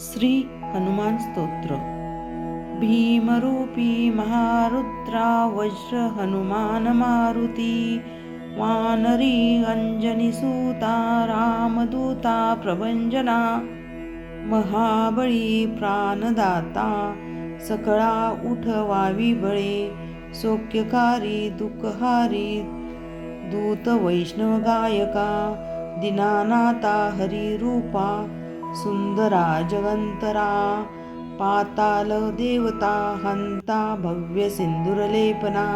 श्री हनुमान स्तोत्र. भीमरूपी महारुद्रा वज्र हनुमान मारुती वानरी अंजनी सूता रामदूता प्रभंजना महाबळी प्राणदाता सकळा उठवावी बळे सौख्यकारी दुःखहारी दूत वैष्णव गायका रूपा सुंदरा जगंतरा पाताल देवता हंता भव्य सिंदूरलेपना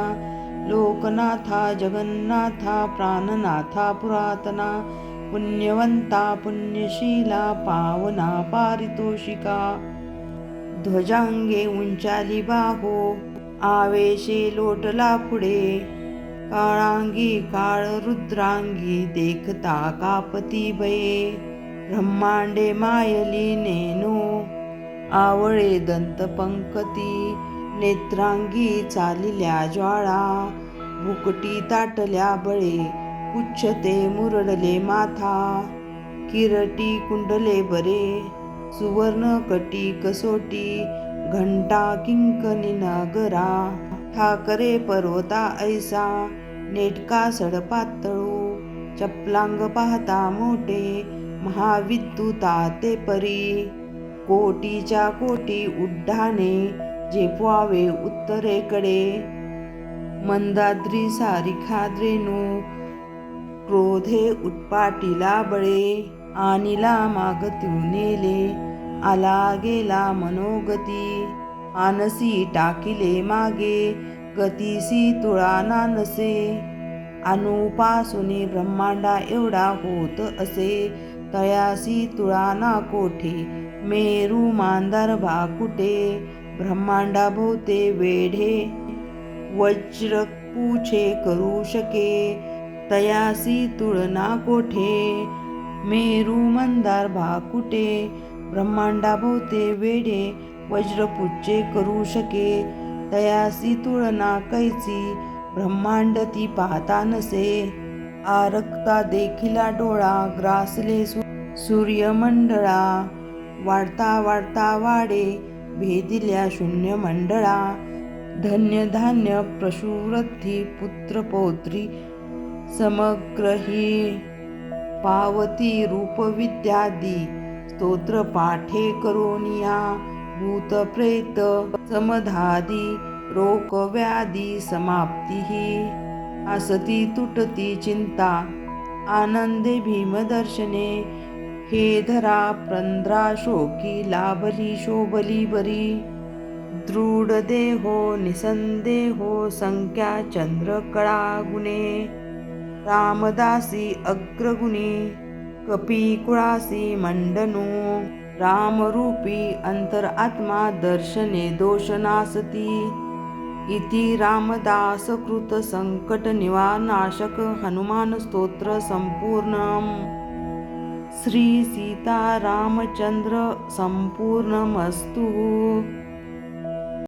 लोकनाथा जगन्नाथा प्राणनाथा पुरातना पुण्यवंता पुण्यशीला पावना पारितोषिका ध्वजांगे उंचाली बाहो आवेशे लोटला पुढे काळांगी काळ रुद्रांगी देखता कापती भये ब्रह्मांडे मायली नेनू आवळे दंत पंकती नेत्रांगी चालिल्या ज्वाळा भुकटी ताटल्या बळे पुच्छते मुरडले माथा किरटी कुंडले बरे सुवर्ण कटी कसोटी घंटा किंकनी नगरा ठाकरे पर्वता ऐसा नेटका सडपातळू चपलांग पाहता मोठे महाविद्युता ते परी. कोटीच्या कोटी उड्डाणे झेपवावे उत्तरेकडे. मंदाद्री सारिखाद्रेणू क्रोधे उत्पाटीला बळे. आणिला मागत्यू नेले. आला गेला मनोगती. आनसी टाकिले मागे. गतीसी तुळा नानसे अनुपासुनी ब्रह्मांडा एवढा होत असे. तयासी तुळाना कोठे मेरू मांदार भाकुटे ब्रह्मांडा भोवते वेढे. वज्र पूछे करू शके तयासी तुळना कोठे मेरू मंदार भाकुटे ब्रह्मांडा भोवते वेढे. वज्रपुच्छे करू शके तयासी तुळना कैची ब्रह्मांड ती पाहता नसे. आरक्ता देखिला डोळा ग्रासले सूर्यमंडळा. वाढता वाढता वाडे भेदिल्या शून्य मंडळा धन्य धान्य प्रशुरथी पुत्र पौत्री समग्र ही पावती रूपविद्यादी स्तोत्र पाठे करोनिया भूत प्रेत समधादी रोग व्याधी समाप्ती असती तुटती चिंता. आनंदे भीमदर्शने हे धरा प्रंद्रा शोकी लाभली शोभली बरी. दृढ देहो निसंदेहो संख्या चंद्र कळा गुणे रामदासी अग्रगुणी कपी कुळासी मंडनो. रामरूपी अंतर आत्मा दर्शने दोषनासती. इति रामदासकृतसङ्कटनिवारनाशक हनुमानस्तोत्रसम्पूर्णम् श्रीसीतारामचन्द्रसम्पूर्णमस्तु